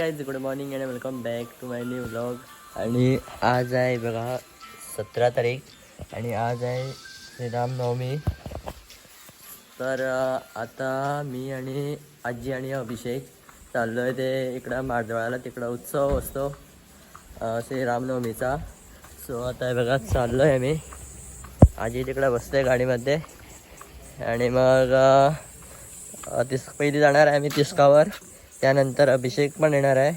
Guys good morning and welcome back to my new blog आणि आज आहे बघा सतरा तारीख आणि आज आहे श्रीरामनवमी तर आता मी आणि आजी आणि अभिषेक चाललो आहे ते इकडं मारदवाळाला तिकडं उत्सव असतो श्रीरामनवमीचा सो आता हे बघा चाललो आहे मी आजी तिकडं बसते गाडीमध्ये. आणि मग तिस पहिली जाणार आहे मी तिस्कावर. त्यानंतर अभिषेक पण येणार आहे.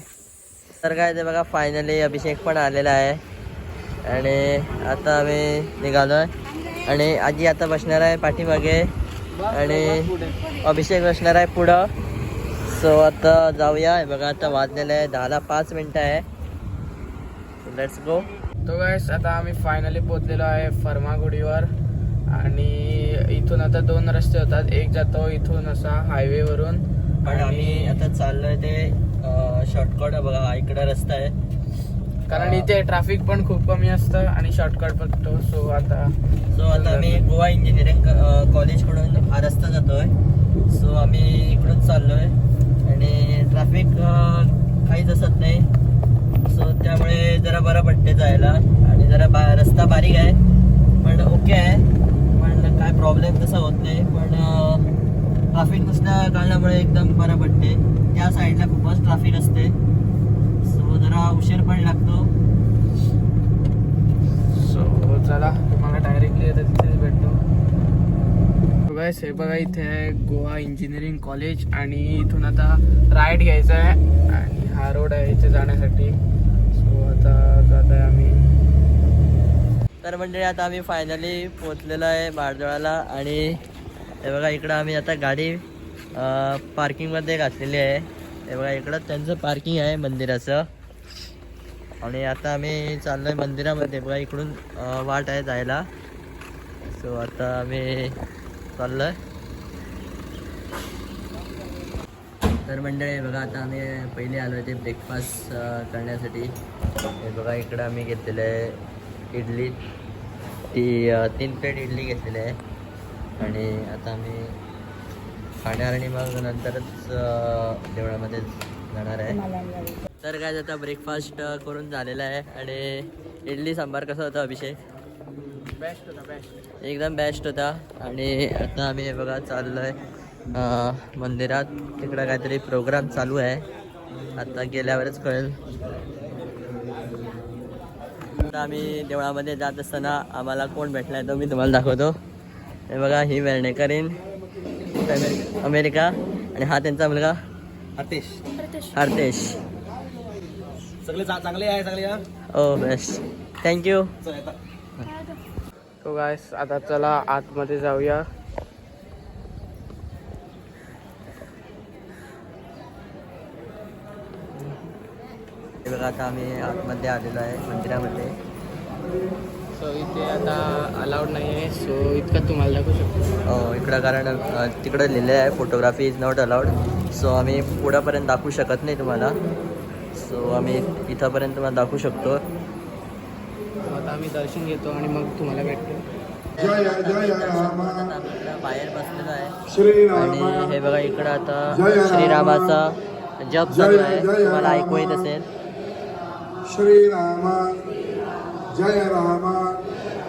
तर काय ते बघा फायनली अभिषेक पण आलेला आहे. आणि आता आम्ही निघालो आहे आणि आजी आता बसणार आहे पाठीमागे. आणि अभिषेक बसणार आहे पुढं. सो आता जाऊया. हे बघा आता वाजलेलं आहे दहाला पाच मिनटं आहे. लेट्स गो तो गायस आता आम्ही फायनली पोचलेलो आहे फर्मागुडीवर. आणि इथून आता दोन रस्ते होतात. एक जातो इथून असा हायवेवरून पण आम्ही आता चाललोय ते शॉर्टकट बघा इकडे रस्ता आहे. कारण इथे ट्रॅफिक पण खूप कमी असतं आणि शॉर्टकट बघतो सो आता सो आता आम्ही गोवा इंजिनिअरिंग कॉलेजकडून हा रस्ता जातोय. सो आम्ही इकडून चाललोय आणि ट्रॅफिक काहीच असत नाही. सो त्यामुळे जरा बरं पडते जायला आणि जरा बा रस्ता बारीक आहे. पण ओके आहे. पण काय प्रॉब्लेम तसा होत नाही. पण ट्रॅफिक नसल्या कारणामुळे एकदम बरं पडते. त्या साईडला खूपच ट्रॅफिक असते. सो जरा उशीर पण लागतो. सो चला तुम्हाला डायरेक्टली आता तिथेच भेटतो. गायस हे बघा इथे आहे गोवा इंजिनिअरिंग कॉलेज आणि इथून आता राईट घ्यायचा आहे आणि हा रोड आहे इथे जाण्यासाठी. सो आता जात आहे आम्ही. तर म्हणजे आता आम्ही फायनली पोचलेलो आहे मारदोळाला आणि हे बघा इकडं आम्ही आता गाडी पार्किंगमध्ये घातलेली आहे. हे बघा इकडं त्यांचं पार्किंग आहे मंदिराचं. आणि आता आम्ही चाललो आहे मंदिरामध्ये. बघा इकडून वाट आहे जायला. सो आता आम्ही चाललो आहे तर मंडळी बघा आता आम्ही पहिले आलो आहे ते ब्रेकफास्ट करण्यासाठी. हे बघा इकडं आम्ही घेतलेलं आहे इडली. ती तीन प्लेट इडली घेतलेली आहे. आणि आता आम्ही खाणार आणि मग नंतरच देवळामध्ये जाणार आहे. तर काय आता ब्रेकफास्ट करून झालेला आहे आणि इडली सांबार कसा होता अभिषेक? बेस्ट होता बेस्ट एकदम बेस्ट होता. आणि आता आम्ही हे बघा चाललो आहे मंदिरात. तिकडं काहीतरी प्रोग्राम चालू आहे. आता गेल्यावरच कळेल. आता आम्ही देवळामध्ये जात असताना आम्हाला कोण भेटला आहे तो मी तुम्हाला दाखवतो. हे बघा ही वेर्णेकरीन अमेरिका. आणि हा त्यांचा मुलगा? हर्तेश. हर्तेश. सगळे चांगले आहे सगळे. ओ बेस्ट थँक्यू. तो गायस आता चला आतमध्ये जाऊया. हे बघा आता आम्ही आतमध्ये आलेलो आहे मंदिरामध्ये. सो इथे आता अलाउड नाही आहे सो इतकं तुम्हाला दाखवू शकतो. अ, इकडं कारण तिकडं लिहिलेलं आहे photography is not allowed so आम्ही पुढंपर्यंत दाखवू शकत नाही तुम्हाला. सो आम्ही इथंपर्यंत तुम्हाला दाखवू शकतो. आता आम्ही दर्शन घेतो आणि मग तुम्हाला भेटतो जय जय बाहेर बसलेलो आहे. श्री आणि राम हे बघा इकडं आता जय राम. श्रीरामाचा जप चालू आहे. जय जय तुम्हाला राम. ऐकू येत असेल. श्री राम.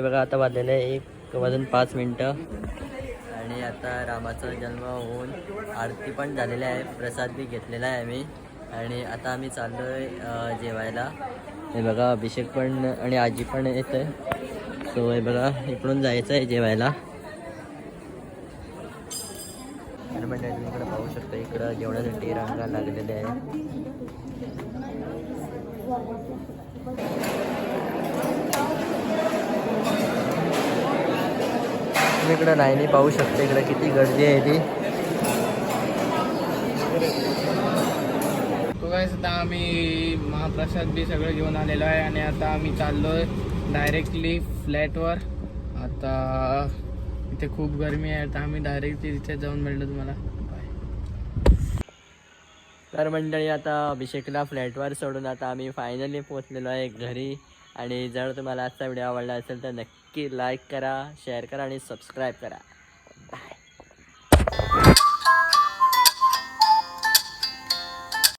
आहे बघा आता वाजलेलं आहे एक वाजून पाच मिनटं. आणि आता रामाचा जन्म होऊन आरती पण झालेली आहे प्रसाद बी घेतलेला आहे आम्ही. आणि आता आम्ही चाललो आहे जेवायला. हे बघा अभिषेक पण आणि आजी पण येत आहे. सो हे बघा इकडून जायचं आहे जेवायला. तर तुम्ही इकडं पाहू शकतो इकडं जेवणासाठी रांगा लागलेल्या आहे तुम्ही इकडं लाईनी पाहू शकता इकडं किती गर्दी आहे ती. आता आम्ही महाप्रसाद बी सगळं घेऊन आलेलो आहे आणि आता आम्ही चाललोय डायरेक्टली फ्लॅटवर आता इथे खूप गरमी आहे तर आम्ही डायरेक्टली तिथे जाऊन मिळलो तुम्हाला. तर मंडळी आता अभिषेकला फ्लॅटवर सोडून आता आम्ही फायनली पोहोचलेलो आहे घरी. आणि जर तुम्हाला आजचा व्हिडिओ आवडला असेल तर नक्की लाईक करा शेअर करा आणि सबस्क्राईब करा.